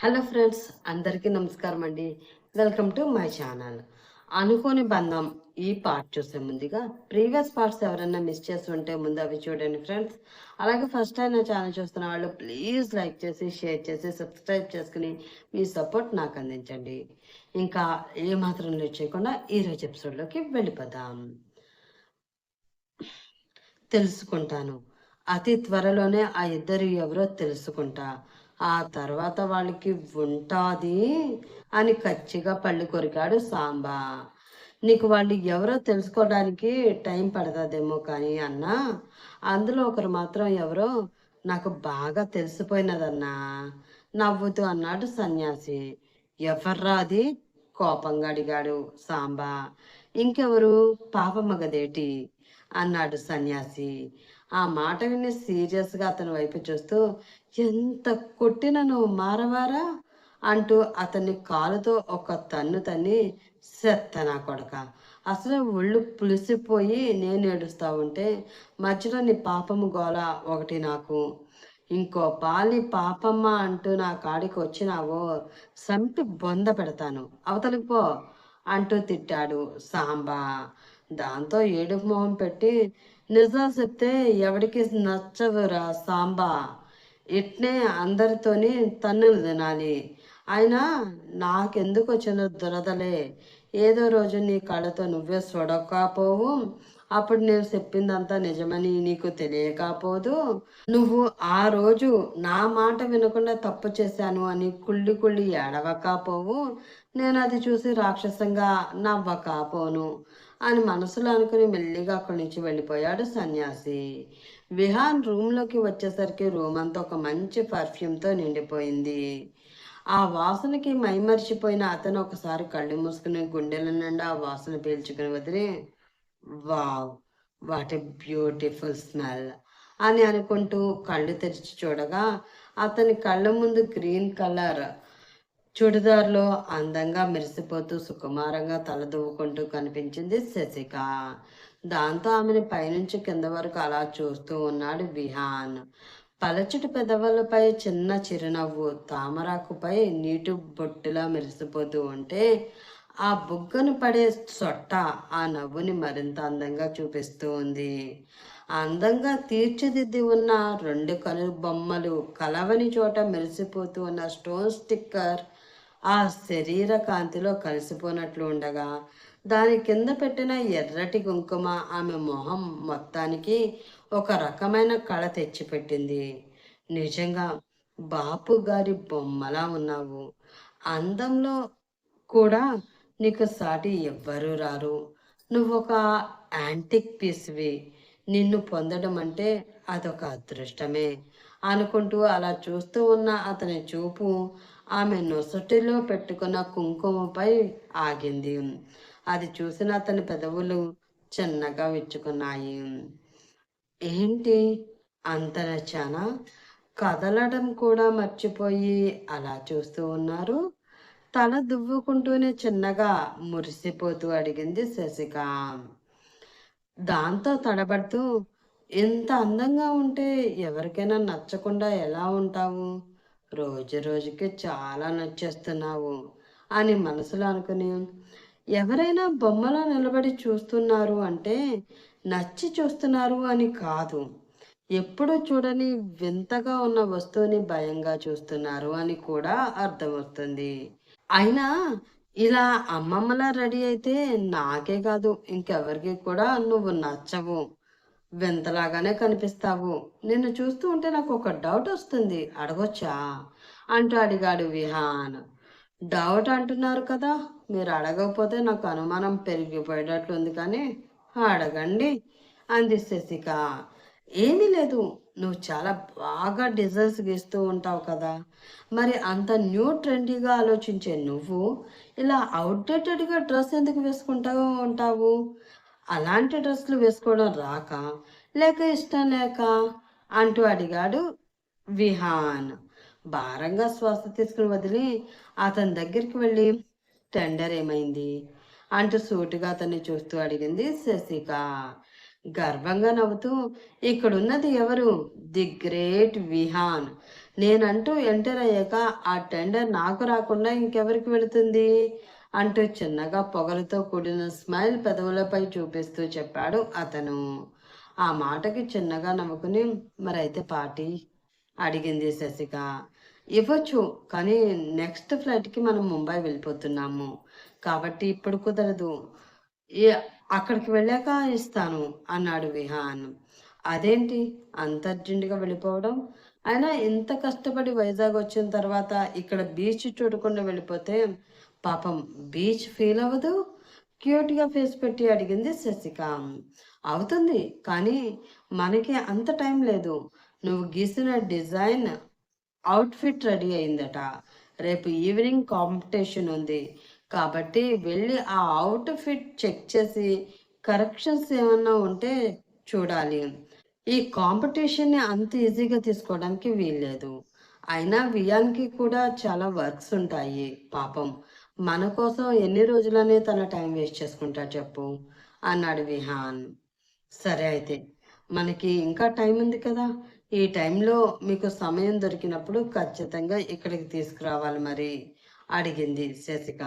Hello friends అందరికీ నమస్కారం అండి. Welcome to my channel. అనుకోని బంధం ఈ పార్ట్ చూసే ముందుగా ప్రీవియస్ పార్ట్స్ ఎవరైనా మిస్ చేసి ఉంటే ముందు అవి చూడండి ఫ్రెండ్స్. అలాగే ఫస్ట్ టైం నా ఛానల్ చూస్తున్న వాళ్ళు ప్లీజ్ లైక్ చేసి షేర్ చేసి సబ్స్క్రైబ్ చేసుకుని మీ సపోర్ట్ నాకు అందించండి. ఇంకా ఏమాత్రం లేట్ చేయకుండా ఈరోజు ఎపిసోడ్లోకి వెళ్ళిపోదాం. తెలుసుకుంటాను. అతి త్వరలోనే ఆ ఇద్దరు ఎవరో తెలుసుకుంటా. ఆ తర్వాత వాళ్ళకి ఉంటాది అని ఖచ్చిగా పళ్ళు కొరికాడు సాంబా. నీకు వాళ్ళు ఎవరో తెలుసుకోవడానికి టైం పడుతుందేమో కానీ అన్నా అందులో ఒకరు మాత్రం ఎవరో నాకు బాగా తెలిసిపోయినదన్నా నవ్వుతూ అన్నాడు సన్యాసి. ఎవర్రా అది? కోపంగా అడిగాడు సాంబా. ఇంకెవరు? పాపమగదేటి అన్నాడు సన్యాసి. ఆ మాట విని సీరియస్గా అతని వైపు చూస్తూ ఎంత కొట్టిన నువ్వు మారవారా? అంటూ అతన్ని కాలుతో ఒక తన్ను తన్ని సెత్త నా కొడక అసలు ఒళ్ళు పులిసిపోయి నేను ఏడుస్తా ఉంటే మధ్యలో నీ పాపము గోల ఒకటి నాకు. ఇంకో పాలి పాపమ్మ అంటూ నా కాడికి వచ్చినావో సంపి బొంద పెడతాను అవతలికి పో అంటూ తిట్టాడు సాంబా. దాంతో ఏడుపు మొహం పెట్టి నిజాలు చెప్తే ఎవడికి నచ్చవురా సాంబా? ఇట్నే అందరితోని తన్నులు తినాలి. అయినా నాకెందుకు వచ్చిన దురదలే. ఏదో రోజు నీ కళ్ళతో నువ్వే చూడకపోవు అప్పుడు నేను చెప్పిందంతా నిజమని నీకు తెలియకపోదు. నువ్వు ఆ రోజు నా మాట వినకుండా తప్పు చేశాను అని కుళ్ళి కుళ్ళి ఏడవకపోవు. నేను అది చూసి రాక్షసంగా నవ్వకపోను. అని మనసులో అనుకుని మెల్లిగా అక్కడి నుంచి వెళ్ళిపోయాడు సన్యాసి. విహాన్ రూమ్లోకి వచ్చేసరికి రూమ్ అంతా ఒక మంచి పర్ఫ్యూమ్తో నిండిపోయింది. ఆ వాసనకి మైమర్చిపోయిన అతను ఒకసారి కళ్ళు మూసుకుని గుండెల నిండా ఆ వాసన పీల్చుకుని వదిలి wow what a beautiful smell అని అనుకుంటూ కళ్ళు తెరిచి చూడగా అతని కళ్ళ ముందు గ్రీన్ కలర్ చుడిదార్లో అందంగా మెరిసిపోతూ సుకుమారంగా తలదువ్వుకుంటూ కనిపించింది శశిక. దాంతో ఆమెను పైనుంచి కింద వరకు అలా చూస్తూ ఉన్నాడు విహాన్. పలచటి పెదవులపై చిన్న చిరునవ్వు తామరాకుపై నీటి బొట్టులా మెరిసిపోతూ ఉంటే ఆ బుగ్గను పడే సొట్ట ఆ నవ్వుని మరింత అందంగా చూపిస్తూ ఉంది. అందంగా తీర్చిదిద్ది ఉన్న రెండు కలు బొమ్మలు కలవని చోట మెరిసిపోతూ ఉన్న స్టోన్ స్టిక్కర్ ఆ శరీర కాంతిలో కలిసిపోనట్లు ఉండగా దాని కింద పెట్టిన ఎర్రటి కుంకుమ ఆమె మొహం మొత్తానికి ఒక రకమైన కళ తెచ్చిపెట్టింది. నిజంగా బాపు గారి బొమ్మలా ఉన్నావు. అందంలో కూడా నీకు సాటి ఎవ్వరూ రారు. నువ్వు ఒక యాంటిక్ పీస్వి. నిన్ను పొందడం అంటే అదొక అదృష్టమే అనుకుంటూ అలా చూస్తూ ఉన్న అతని చూపు ఆమె నొసటిలో పెట్టుకున్న కుంకుమపై ఆగింది. అది చూసిన అతని పెదవులు చిన్నగా విచ్చుకున్నాయి. ఏంటి? అంత నచ్చానా కదలడం కూడా మర్చిపోయి అలా చూస్తూ ఉన్నారు. తల దువ్వుకుంటూనే చిన్నగా మురిసిపోతూ అడిగింది శశిక. దాంతో తడబడుతూ ఇంత అందంగా ఉంటే ఎవరికైనా నచ్చకుండా ఎలా ఉంటావు? రోజు రోజుకి చాలా నచ్చేస్తున్నావు అని మనసులో అనుకుని ఎవరైనా బొమ్మలో నిలబడి చూస్తున్నారు అంటే నచ్చి చూస్తున్నారు అని కాదు. ఎప్పుడూ చూడని వింతగా ఉన్న వస్తువుని భయంగా చూస్తున్నారు అని కూడా అర్థమవుతుంది. అయినా ఇలా అమ్మమ్మలా రెడీ అయితే నాకే కాదు ఇంకెవరికి కూడా నువ్వు నచ్చవు. వింతలాగానే కనిపిస్తావు. నిన్ను చూస్తూ ఉంటే నాకు ఒక డౌట్ వస్తుంది. అడగొచ్చా? అంటూ అడిగాడు విహాన్. డౌట్ అంటున్నారు కదా? మీరు అడగకపోతే నాకు అనుమానం పెరిగిపోయేటట్లుంది కానీ అడగండి అంది శశిక. ఏమీ లేదు. నువ్వు చాలా బాగా డిజైన్స్ గీస్తూ ఉంటావు కదా. మరి అంత న్యూ ట్రెండీగా ఆలోచించే నువ్వు ఇలా అవుట్డేటెడ్గా డ్రెస్ ఎందుకు వేసుకుంటావు ఉంటావు? అలాంటి డ్రెస్సులు వేసుకోవడం రాక లేక ఇష్టం లేక అంటూ అడిగాడు విహాన్. భారంగా శ్వాస తీసుకుని వదిలి అతని దగ్గరికి వెళ్ళి టెండర్ ఏమైంది? అంటూ సూటుగా అతన్ని చూస్తూ అడిగింది శశిక. గర్వంగా నవ్వుతూ ఇక్కడున్నది ఎవరు? The great Vihaan. నేనంటూ ఎంటర్ అయ్యాక ఆ టెండర్ నాకు రాకుండా ఇంకెవరికి వెళుతుంది? అంటూ చిన్నగా పొగలతో కూడిన స్మైల్ పెదవులపై చూపిస్తూ చెప్పాడు అతను. ఆ మాటకి చిన్నగా నవ్వుకుని మరైతే పార్టీ అడిగింది శశిక. ఇవ్వచ్చు కానీ నెక్స్ట్ ఫ్లైట్కి మనం ముంబై వెళ్ళిపోతున్నాము. కాబట్టి ఇప్పుడు కుదరదు. ఏ- అక్కడికి వెళ్ళాక ఇస్తాను అన్నాడు విహాన్. అదేంటి? అంత అర్జెంటుగా వెళ్ళిపోవడం? అయినా ఇంత కష్టపడి వైజాగ్ వచ్చిన తర్వాత ఇక్కడ బీచ్ చూడకుండా వెళ్ళిపోతే పాపం బీచ్ ఫీల్ అవ్వదు. క్యూట్గా ఫేస్ పెట్టి అడిగింది శశిక. అవుతుంది కానీ మనకి అంత టైం లేదు. నువ్వు గీసిన డిజైన్ అవుట్ఫిట్ రెడీ అయిందట. రేపు ఈవినింగ్ కాంపిటీషన్ ఉంది. కాబట్టి వెళ్ళి ఆ అవుట్ఫిట్ చెక్ చేసి కరెక్షన్స్ ఏమన్నా ఉంటే చూడాలి. ఈ కాంపిటీషన్ని అంత ఈజీగా తీసుకోవడానికి వీల్లేదు. అయినా వియాన్కి కూడా చాలా వర్క్స్ ఉంటాయి. పాపం మన కోసం ఎన్ని రోజులనే తన టైం వేస్ట్ చేసుకుంటా చెప్పు అన్నాడు విహాన్. సరే అయితే మనకి ఇంకా టైం ఉంది కదా. ఈ టైంలో మీకు సమయం దొరికినప్పుడు ఖచ్చితంగా ఇక్కడికి తీసుకురావాలి మరి అడిగింది శశిక.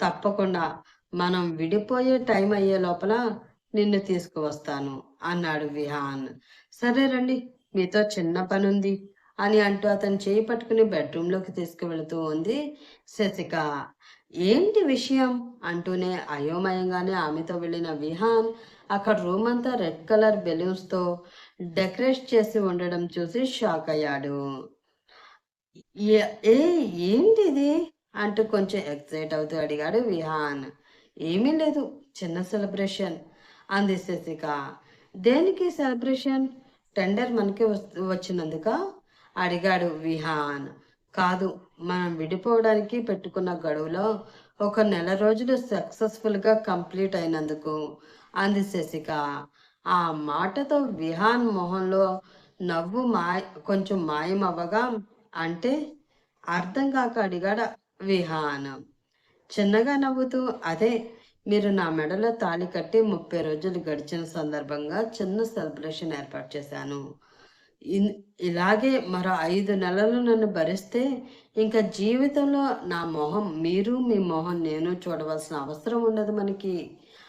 తప్పకుండా మనం విడిపోయే టైం అయ్యే లోపల నిన్ను తీసుకువస్తాను అన్నాడు విహాన్. సరే రండి మీతో చిన్న పని ఉంది అని అంటూ అతను చేయి పట్టుకుని బెడ్రూమ్లోకి తీసుకువెళుతూ ఉంది శశిక. ఏంటి విషయం? అంటూనే అయోమయంగానే ఆమెతో వెళ్ళిన విహాన్ అక్కడ రూమ్ అంతా రెడ్ కలర్ బెలూన్స్తో డెకరేట్ చేసి ఉండడం చూసి షాక్ అయ్యాడు. ఏ- ఏంటిది అంటూ కొంచెం ఎక్సైట్ అవుతూ అడిగాడు విహాన్. ఏమీ లేదు చిన్న సెలబ్రేషన్ అంది శశిక. దేనికి సెలబ్రేషన్? టెండర్ మనకి వచ్చినందుకు వచ్చినందుక? అడిగాడు విహాన్. కాదు మనం విడిపోవడానికి పెట్టుకున్న గడువులో ఒక నెల రోజులు సక్సెస్ఫుల్గా కంప్లీట్ అయినందుకు. అంది శశిక. ఆ మాటతో విహాన్ మొహంలో నవ్వు మాయ కొంచెం మాయం అవ్వగా అంటే అర్థం కాక అడిగాడు విహాన్. చిన్నగా నవ్వుతూ అదే మీరు నా మెడలో తాళి కట్టి ముప్పై రోజులు గడిచిన సందర్భంగా చిన్న సెలబ్రేషన్ ఏర్పాటు చేశాను. ఇలాగే మరో ఐదు నెలలు నన్ను భరిస్తే ఇంకా జీవితంలో నా మొహం మీరు మీ మొహం నేను చూడవలసిన అవసరం ఉండదు మనకి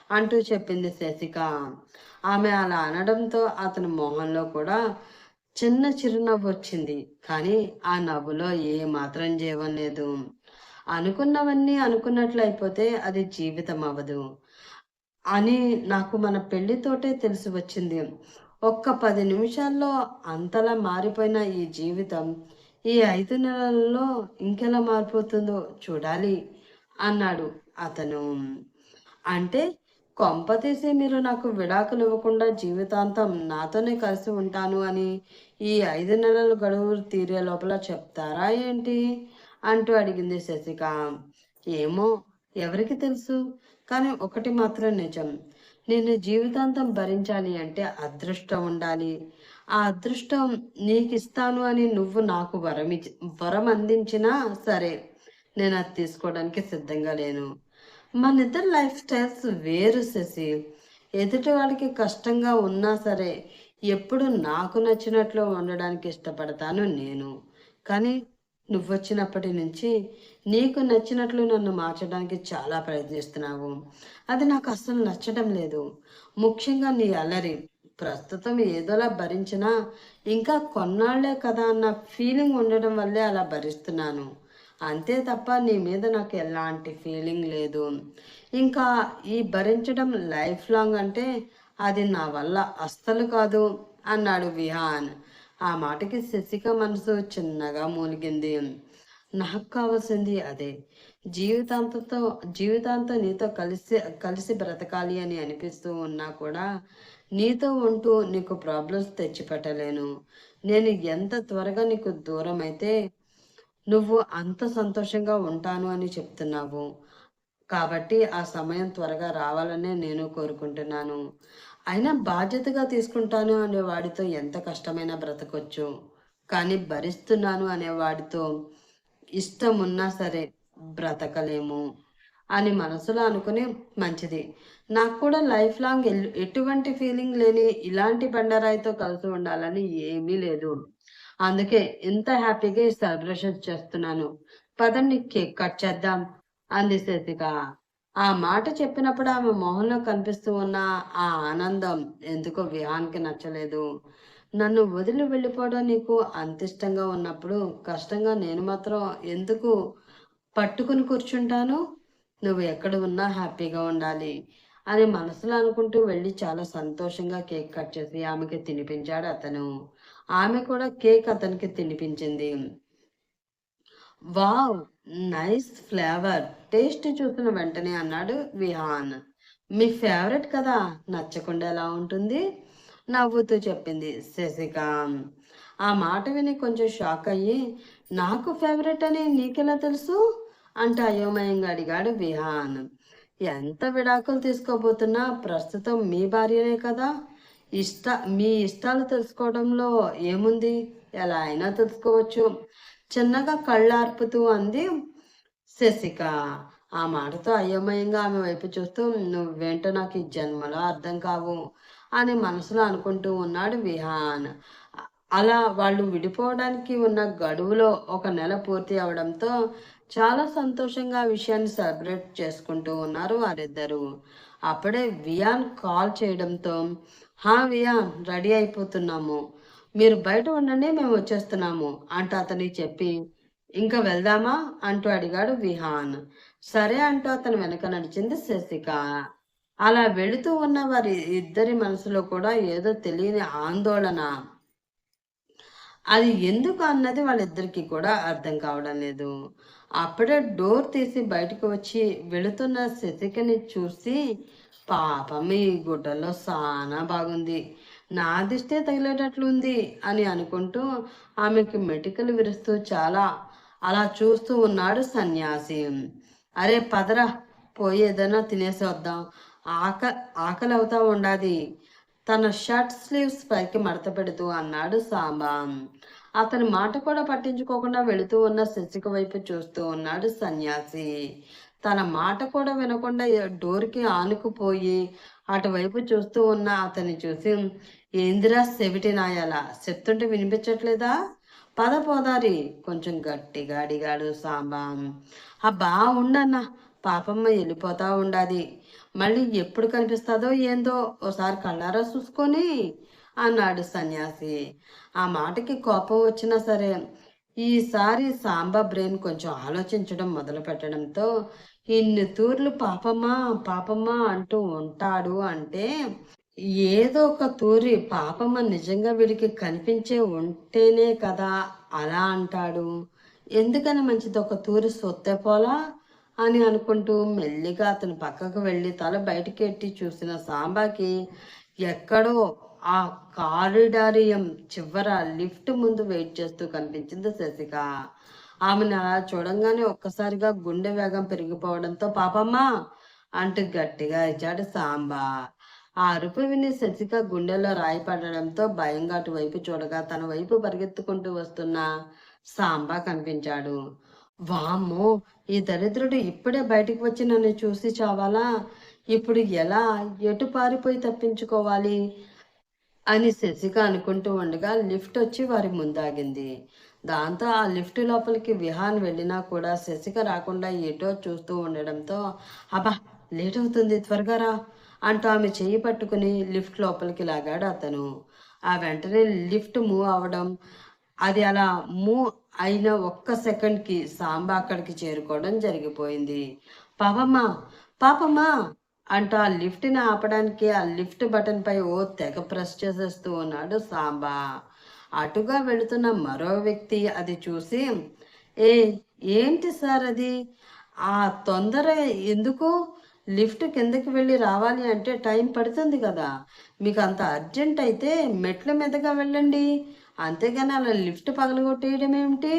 అంటూ చెప్పింది శశిక. ఆమె అలా అనడంతో అతని మొహంలో కూడా చిన్న చిరునవ్వు వచ్చింది. కానీ ఆ నవ్వులో ఏ మాత్రం జీవం లేదు. అనుకున్నవన్నీ అనుకున్నట్లు అయిపోతే అది జీవితం అవ్వదు అని నాకు మన పెళ్ళితోటే తెలిసి వచ్చింది. ఒక్క పది నిమిషాల్లో అంతలా మారిపోయిన ఈ జీవితం ఈ ఐదు నెలల్లో ఇంకెలా మారిపోతుందో చూడాలి అన్నాడు అతను. అంటే కొంపతీసి మీరు నాకు విడాకులు ఇవ్వకుండా జీవితాంతం నాతోనే కలిసి ఉంటాను అని ఈ ఐదు నెలల గడువు తీరే లోపల చెప్తారా ఏంటి? అంటూ అడిగింది శశిక. ఏమో ఎవరికి తెలుసు? కానీ ఒకటి మాత్రం నిజం. నేను జీవితాంతం భరించాలి అంటే అదృష్టం ఉండాలి. ఆ అదృష్టం నీకు ఇస్తాను అని నువ్వు నాకు వరం వరం అందించినా సరే నేను అది తీసుకోవడానికి సిద్ధంగా లేను. మన ఇద్దరు లైఫ్ స్టైల్స్ వేరు శశి. ఎదుటి వాళ్ళకి కష్టంగా ఉన్నా సరే ఎప్పుడు నాకు నచ్చినట్లు ఉండడానికి ఇష్టపడతాను నేను. కానీ నువ్వు వచ్చినప్పటి నుంచి నీకు నచ్చినట్లు నన్ను మార్చడానికి చాలా ప్రయత్నిస్తున్నావు. అది నాకు అస్సలు నచ్చడం లేదు. ముఖ్యంగా నీ అల్లరి. ప్రస్తుతం ఏదోలా భరించినా ఇంకా కొన్నాళ్ళే కదా అన్న ఫీలింగ్ ఉండడం వల్లే అలా భరిస్తున్నాను. అంతే తప్ప నీ మీద నాకు ఎలాంటి ఫీలింగ్ లేదు. ఇంకా ఈ భరించడం లైఫ్ లాంగ్ అంటే అది నా వల్ల అస్సలు కాదు అన్నాడు విహాన్. ఆ మాటకి శశిక మనసు చిన్నగా మూలిగింది. నాకు కావాల్సింది అదే. జీవితాంతంతో జీవితాంతం నీతో కలిసి కలిసి బ్రతకాలి అని అనిపిస్తూ ఉన్నా కూడా నీతో ఉంటూ నీకు ప్రాబ్లమ్స్ తెచ్చిపెట్టలేను. నేను ఎంత త్వరగా నీకు దూరం అయితే నువ్వు అంత సంతోషంగా ఉంటాను అని చెప్తున్నావు. కాబట్టి ఆ సమయం త్వరగా రావాలనే నేను కోరుకుంటున్నాను. అయినా బాధ్యతగా తీసుకుంటాను అనే వాడితో ఎంత కష్టమైనా బ్రతకొచ్చు. కానీ భరిస్తున్నాను అనే వాడితో ఇష్టం ఉన్నా సరే బ్రతకలేము అని మనసులో అనుకుని మంచిది. నాకు కూడా లైఫ్ లాంగ్ ఎల్- ఎటువంటి ఫీలింగ్ లేని ఇలాంటి బండరాయితో కలిసి ఉండాలని ఏమీ లేదు. అందుకే ఇంత హ్యాపీగా ఈ సెలబ్రేషన్ చేస్తున్నాను. పదండి కేక్ కట్ చేద్దాం. అంది శశిక ఆ మాట చెప్పినప్పుడు ఆమె మొహంలో కనిపిస్తూ ఉన్న ఆ ఆనందం ఎందుకో విహాన్కి నచ్చలేదు. నన్ను వదిలి వెళ్ళిపోవడం నీకు అంతిష్టంగా ఉన్నప్పుడు కష్టంగా నేను మాత్రం ఎందుకు పట్టుకుని కూర్చుంటాను? నువ్వు ఎక్కడ ఉన్నా హ్యాపీగా ఉండాలి అని మనసులో అనుకుంటూ వెళ్ళి చాలా సంతోషంగా కేక్ కట్ చేసి ఆమెకి తినిపించాడు అతను. ఆమె కూడా కేక్ అతనికి తినిపించింది. వావ్! Nice flavour! టేస్ట్ చూసిన వెంటనే అన్నాడు విహాన్. మీ ఫేవరెట్ కదా నచ్చకుండా ఎలా ఉంటుంది? నవ్వుతూ చెప్పింది శశిక. ఆ మాట విని కొంచెం షాక్ అయ్యి నాకు ఫేవరెట్ అని నీకెలా తెలుసు? అంటే అయోమయంగా అడిగాడు విహాన్. ఎంత విడాకులు తీసుకోబోతున్నా ప్రస్తుతం మీ భార్యనే కదా. ఇష్ట మీ ఇష్టాలు తెలుసుకోవడంలో ఏముంది? ఎలా అయినా తెలుసుకోవచ్చు. చిన్నగా కళ్ళార్పుతూ అంది శశిక ఆ మాటతో అయోమయంగా ఆమె వైపు చూస్తూ నువ్వేంటో నాకు ఈ జన్మలో అర్థం కావు అని మనసులో అనుకుంటూ ఉన్నాడు విహాన్. అలా వాళ్ళు విడిపోవడానికి ఉన్న గడువులో ఒక నెల పూర్తి అవడంతో చాలా సంతోషంగా ఆ విషయాన్ని సెలబ్రేట్ చేసుకుంటూ ఉన్నారు వారిద్దరు. అప్పుడే వియాన్ కాల్ చేయడంతో హా వియాన్ రెడీ అయిపోతున్నాము. మీరు బయట ఉండండి మేము వచ్చేస్తున్నాము అంటూ అతనికి చెప్పి ఇంకా వెళ్దామా? అంటూ అడిగాడు విహాన్. సరే అంటూ అతను వెనక నడిచింది శశిక. అలా వెళుతూ ఉన్న వారి ఇద్దరి మనసులో కూడా ఏదో తెలియని ఆందోళన. అది ఎందుకు అన్నది వాళ్ళిద్దరికి కూడా అర్థం కావడం లేదు. అప్పుడే డోర్ తీసి బయటకు వచ్చి వెళుతున్న శశికని చూసి పాపం ఈ గుడ్డలో చాలా బాగుంది. నా దిష్టే తగిలేటట్లుంది అని అనుకుంటూ ఆమెకి మెటికలు విరుస్తూ చాలా అలా చూస్తూ ఉన్నాడు సన్యాసి. అరే పదరా పోయి ఏదైనా తినేసి వద్దాం. ఆక ఆకలి అవుతా ఉండాది. తన షర్ట్ స్లీవ్స్ పైకి మడత పెడుతూ అన్నాడు సాంబా. అతని మాట కూడా పట్టించుకోకుండా వెళుతూ ఉన్న శశిక వైపు చూస్తూ ఉన్నాడు సన్యాసి. తన మాట కూడా వినకుండా డోర్కి ఆనుకుపోయి అటువైపు చూస్తూ ఉన్న అతన్ని చూసి ఏందిరా సెవిటి నాయాల? చెప్తుంటే వినిపించట్లేదా? పద పోదారి కొంచెం గట్టిగా అడిగాడు సాంబాం. అబ్బా ఉండన్న పాపమ్మ వెళ్ళిపోతా ఉండాది. మళ్ళీ ఎప్పుడు కనిపిస్తుందో ఏందో ఓసారి కళ్ళారా చూసుకొని అన్నాడు సన్యాసి. ఆ మాటకి కోపం వచ్చినా సరే ఈసారి సాంబా బ్రెయిన్ కొంచెం ఆలోచించడం మొదలు పెట్టడంతో ఇన్ని తూర్లు పాపమ్మా పాపమ్మా అంటూ ఉంటాడు అంటే ఏదో ఒక తూరి పాపమ్మ నిజంగా వీడికి కనిపించే ఉంటేనే కదా అలా అంటాడు. ఎందుకని మంచిది ఒక తూరి సొత్తే పోలా అని అనుకుంటూ మెల్లిగా అతను పక్కకు వెళ్ళి తల బయటికి ఎట్టి చూసిన సాంబాకి ఎక్కడో ఆ కారిడారియం చివర లిఫ్ట్ ముందు వెయిట్ చేస్తూ కనిపించింది శశిక. ఆమెను అలా చూడంగానే ఒక్కసారిగా గుండె వేగం పెరిగిపోవడంతో పాపమ్మ అంటూ గట్టిగా ఇచ్చాడు సాంబా. ఆ అరుపు విని శశిక గుండెల్లో రాయి పడడంతో భయంగా అటువైపు చూడగా తన వైపు పరిగెత్తుకుంటూ వస్తున్న సాంబా కనిపించాడు. వామ్మో ఈ దరిద్రుడు ఇప్పుడే బయటికి వచ్చి నన్ను చూసి చావాలా? ఇప్పుడు ఎలా ఎటు పారిపోయి తప్పించుకోవాలి? అని శశిక అనుకుంటూ ఉండగా లిఫ్ట్ వచ్చి వారి ముందాగింది. దాంతో ఆ లిఫ్ట్ లోపలికి విహాన్ వెళ్ళినా కూడా శశిక రాకుండా ఎటో చూస్తూ ఉండడంతో అబ్బా లేట్ అవుతుంది త్వరగా రా. అంటూ ఆమె చేయి పట్టుకుని లిఫ్ట్ లోపలికి లాగాడు అతను. ఆ వెంటనే లిఫ్ట్ మూవ్ అవడం అది అలా మూవ్ అయిన ఒక్క సెకండ్కి సాంబ అక్కడికి చేరుకోవడం జరిగిపోయింది. పాపమ్మ పాపమ్మా! అంటూ ఆ లిఫ్ట్ని ఆపడానికి ఆ లిఫ్ట్ బటన్పై ఓ తెగ ప్రెస్ చేసేస్తూ ఉన్నాడు సాంబా. అటుగా వెళుతున్న మరో వ్యక్తి అది చూసి ఏ ఏంటి సార్ అది? ఆ తొందర ఎందుకు? లిఫ్ట్ కిందకి వెళ్ళి రావాలి అంటే టైం పడుతుంది కదా. మీకు అంత అర్జెంట్ అయితే మెట్ల మీదగా వెళ్ళండి. అంతేగాని అలా లిఫ్ట్ పగలగొట్టేయడం ఏమిటి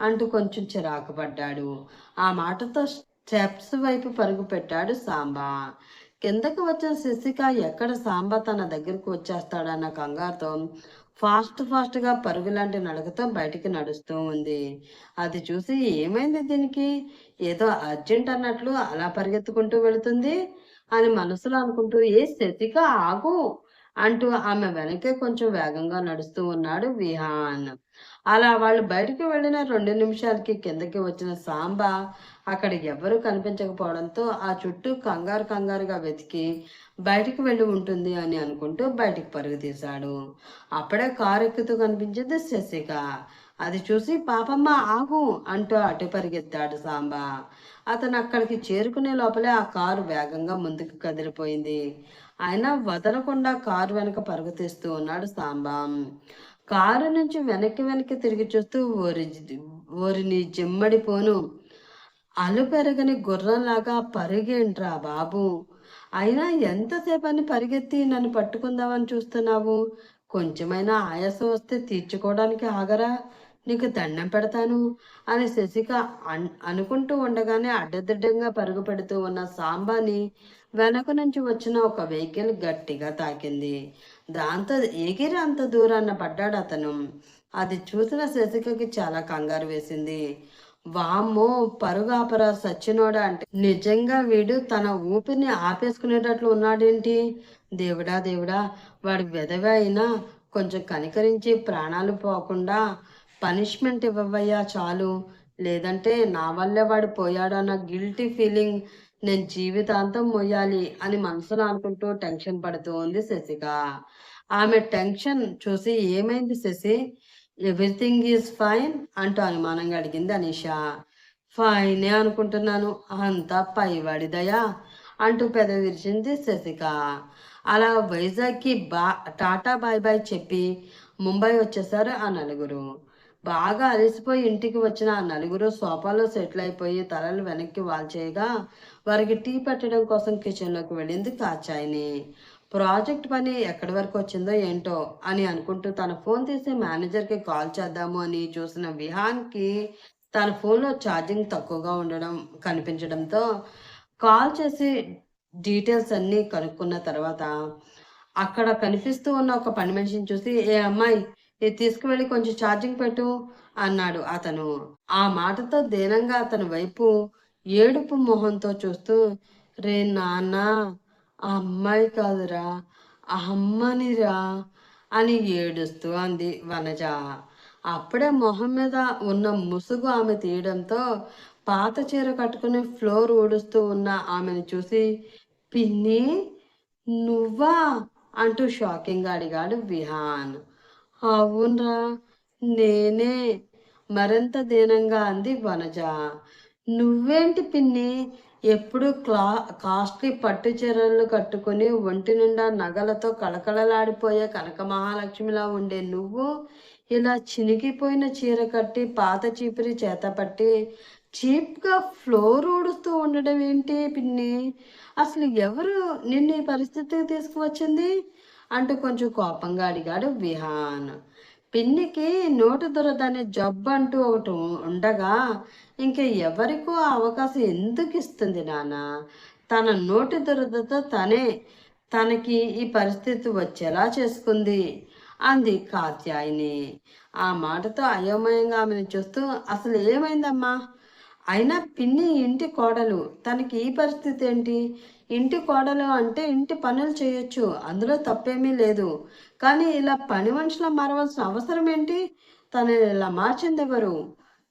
అంటూ కొంచెం చిరాకు పడ్డాడు. ఆ మాటతో స్టెప్స్ వైపు పరుగు పెట్టాడు సాంబా. కిందకు వచ్చిన శశిక ఎక్కడ సాంబా తన దగ్గరకు వచ్చేస్తాడన్న కంగారుతో ఫాస్ట్ ఫాస్ట్గా పరుగులాంటి నడకతో బయటికి నడుస్తూ ఉంది. అది చూసి ఏమైంది దీనికి? ఏదో అర్జెంట్ అన్నట్లు అలా పరిగెత్తుకుంటూ వెళుతుంది. అని మనసులో అనుకుంటూ ఏ శతిక ఆగు అంటూ ఆమె వెనకే కొంచెం వేగంగా నడుస్తూ ఉన్నాడు విహాన్. అలా వాళ్ళు బయటికి వెళ్ళిన రెండు నిమిషాలకి కిందకి వచ్చిన సాంబ అక్కడ ఎవరు కనిపించకపోవడంతో ఆ చుట్టూ కంగారు కంగారుగా వెతికి బయటికి వెళ్ళి ఉంటుంది అని అనుకుంటూ బయటికి పరుగు తీశాడు. అప్పుడే కారు ఎక్కుతూ కనిపించింది శశిక. అది చూసి పాపమ్మ ఆగు అంటూ అటు పరిగెత్తాడు సాంబ. అతను అక్కడికి చేరుకునే లోపలే ఆ కారు వేగంగా ముందుకు కదిలిపోయింది. అయినా వదలకుండా కారు వెనక పరుగు తీస్తూ ఉన్నాడు సాంబా. కారు నుంచి వెనక్కి వెనక్కి తిరిగి చూస్తూ ఓరి ఓరిని జిమ్మడిపోను అలు పెరగని గుర్రంలాగా పరుగేంట్రా బాబు. అయినా ఎంతసేపు అని పరిగెత్తి నన్ను పట్టుకుందామని చూస్తున్నావు? కొంచెమైనా ఆయాసం వస్తే తీర్చుకోవడానికి ఆగరా? నీకు దండం పెడతాను అని శశిక అన్ అనుకుంటూ ఉండగానే అడ్డదిడ్డంగా పరుగు పెడుతూ ఉన్న సాంబాని వెనక నుంచి వచ్చిన ఒక వెహికల్ గట్టిగా తాకింది. దాంతో ఎగిరి అంత దూరాన్న పడ్డాడు అతను. అది చూసిన శశికకి చాలా కంగారు వేసింది. వామ్మో పరుగాపరా సచ్చినోడా అంటే. నిజంగా వీడు తన ఊపిరిని ఆపేసుకునేటట్లు ఉన్నాడేంటి? దేవుడా దేవుడా వాడి విధవ అయినా కొంచెం కనికరించి ప్రాణాలు పోకుండా పనిష్మెంట్ ఇవ్వవయ్యా చాలు. లేదంటే నా వల్లే వాడు పోయాడన్న గిల్టీ ఫీలింగ్ నేను జీవితాంతం మొయ్యాలి అని మనసులో అనుకుంటూ టెన్షన్ పడుతూ ఉంది శశిక. ఆమె టెన్షన్ చూసి ఏమైంది శశి? ఎవ్రీథింగ్ ఈజ్ ఫైన్ అంటూ అనుమానంగా అడిగింది అనిషా. ఫైనే అనుకుంటున్నాను అంతా పైవాడిదయా అంటూ పెద విరిచింది శశిక. అలా వైజాగ్కి బా టాటా బాయ్ బాయ్ చెప్పి ముంబై వచ్చేసారు ఆ నలుగురు. బాగా అలసిపోయి ఇంటికి వచ్చిన ఆ నలుగురు సోఫాలో సెటిల్ అయిపోయి తలలు వెనక్కి వాల్చేయగా వారికి టీ పెట్టడం కోసం కిచెన్లోకి వెళ్ళింది కాచాయిని. ప్రాజెక్ట్ పని ఎక్కడి వరకు వచ్చిందో ఏంటో అని అనుకుంటూ తన ఫోన్ తీసి మేనేజర్కి కాల్ చేద్దాము అని చూసిన విహాన్కి తన ఫోన్లో ఛార్జింగ్ తక్కువగా ఉండడం కనిపించడంతో కాల్ చేసి డీటెయిల్స్ అన్నీ కనుక్కున్న తర్వాత అక్కడ కనిపిస్తూ ఉన్న ఒక పని మనిషిని చూసి ఏ అమ్మాయి ఇది తీసుకువెళ్ళి కొంచెం ఛార్జింగ్ పెట్టు అన్నాడు అతను. ఆ మాటతో దీనంగా అతని వైపు ఏడుపు మొహంతో చూస్తూ రే నాన్న ఆ అమ్మాయి కాదురా ఆ అమ్మనిరా అని ఏడుస్తూ అంది వనజ. అప్పుడే మొహం మీద ఉన్న ముసుగు ఆమె తీయడంతో పాత చీర కట్టుకుని ఫ్లోర్ ఊడుస్తూ ఉన్న ఆమెను చూసి పిన్ని నువ్వా? అంటూ షాకింగ్గా అడిగాడు విహాన్. అవునరా. నేనే మరింత దీనంగా అంది వనజ. నువ్వేంటి పిన్ని? ఎప్పుడు క్లా కాస్ట్లీ పట్టు చీరలు కట్టుకుని ఒంటి నిండా నగలతో కళకళలాడిపోయే కనక మహాలక్ష్మిలా ఉండే నువ్వు? ఇలా చినిగిపోయిన చీర కట్టి పాత చీపిరి చేత పట్టి చీప్గా ఫ్లోర్ ఊడుస్తూ ఉండడం ఏంటి పిన్ని? అసలు ఎవరు నిన్ను ఈ పరిస్థితికి తీసుకువచ్చింది? అంటూ కొంచెం కోపంగా అడిగాడు విహాన్. పిన్నికి నోటి దొరదనే జబ్బు అంటూ ఒకటి ఉండగా ఇంకా ఎవరికో ఆ అవకాశం ఎందుకు ఇస్తుంది నాన్న? తన నోటి దురదతో తనే తనకి ఈ పరిస్థితి వచ్చేలా చేసుకుంది అంది కాత్యాయిని. ఆ మాటతో అయోమయంగా ఆమెను చూస్తూ అసలు ఏమైందమ్మా? అయినా పిన్ని ఇంటి కోడలు తనకి ఈ పరిస్థితి ఏంటి? ఇంటి కోడలు అంటే ఇంటి పనులు చేయొచ్చు. అందులో తప్పేమీ లేదు. కానీ ఇలా పని మనుషుల మారవలసిన అవసరం ఏంటి? తను ఇలా మార్చింది ఎవరు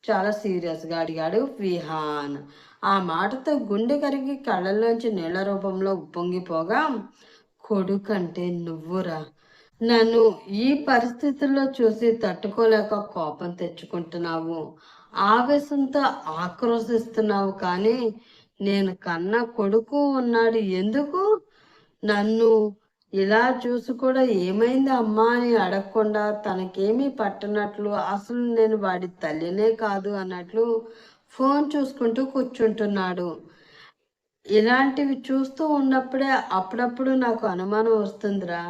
చాలా సీరియస్గా అడిగాడు విహాన్. ఆ మాటతో గుండె కరిగి కళ్ళల్లోంచి నీళ్ళ రూపంలో ఉప్పొంగిపోగా కొడుకంటే నువ్వురా. నన్ను ఈ పరిస్థితుల్లో చూసి తట్టుకోలేక కోపం తెచ్చుకుంటున్నావు. ఆవేశంతో ఆక్రోశిస్తున్నావు కానీ నేను కన్న కొడుకు ఉన్నాడు ఎందుకు? నన్ను ఇలా చూసి కూడా ఏమైంది అమ్మా అని అడగకుండా తనకేమీ పట్టనట్లు అసలు నేను వాడి తల్లినే కాదు అన్నట్లు ఫోన్ చూసుకుంటూ కూర్చుంటున్నాడు. ఇలాంటివి చూస్తూ ఉన్నప్పుడే అప్పుడప్పుడు నాకు అనుమానం వస్తుందిరా.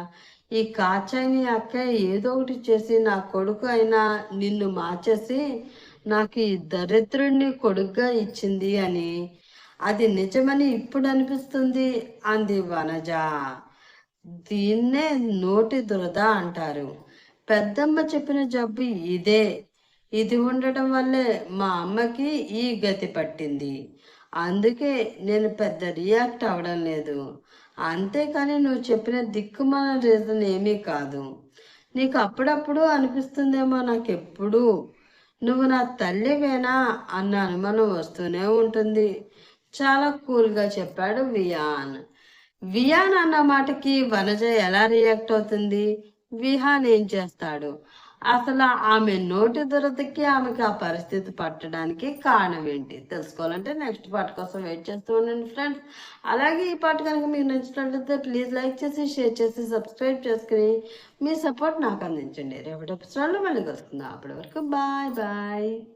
ఈ కాచాయిని అక్క ఏదో ఒకటి చేసి నా కొడుకు అయినా నిన్ను మార్చేసి నాకు ఈ దరిద్రుడిని కొడుగ్గా ఇచ్చింది అని అది నిజమని ఇప్పుడు అనిపిస్తుంది అంది వనజ. దీన్నే నోటి దురద అంటారు. పెద్దమ్మ చెప్పిన జబ్బు ఇదే. ఇది ఉండటం వల్లే మా అమ్మకి ఈ గతి పట్టింది. అందుకే నేను పెద్ద రియాక్ట్ అవ్వడం లేదు. అంతేకాని నువ్వు చెప్పిన దిక్కుమాల రీజన్ ఏమీ కాదు. నీకు అప్పుడప్పుడు అనిపిస్తుందేమో నాకు ఎప్పుడూ నువ్వు నా తల్లివేనా? అన్న అనుమానం వస్తూనే ఉంటుంది. చాలా కూల్గా చెప్పాడు వియాన్. వియాన్ అన్న మాటకి వనజ ఎలా రియాక్ట్ అవుతుంది? విహాన్ ఏం చేస్తాడు? అసలు ఆమె నోటి దురదకి ఆమెకి ఆ పరిస్థితి పట్టడానికి కారణం ఏంటి? తెలుసుకోవాలంటే నెక్స్ట్ పార్ట్ కోసం వెయిట్ చేస్తూ ఉండండి ఫ్రెండ్స్. అలాగే ఈ పాట కనుక మీకు నచ్చినట్లయితే ప్లీజ్ లైక్ చేసి షేర్ చేసి సబ్స్క్రైబ్ చేసుకుని మీ సపోర్ట్ నాకు అందించండి. రేపటి ఎపిసోడ్లో మళ్ళీ కలుసుకుందాం. అప్పటి వరకు బాయ్ బాయ్.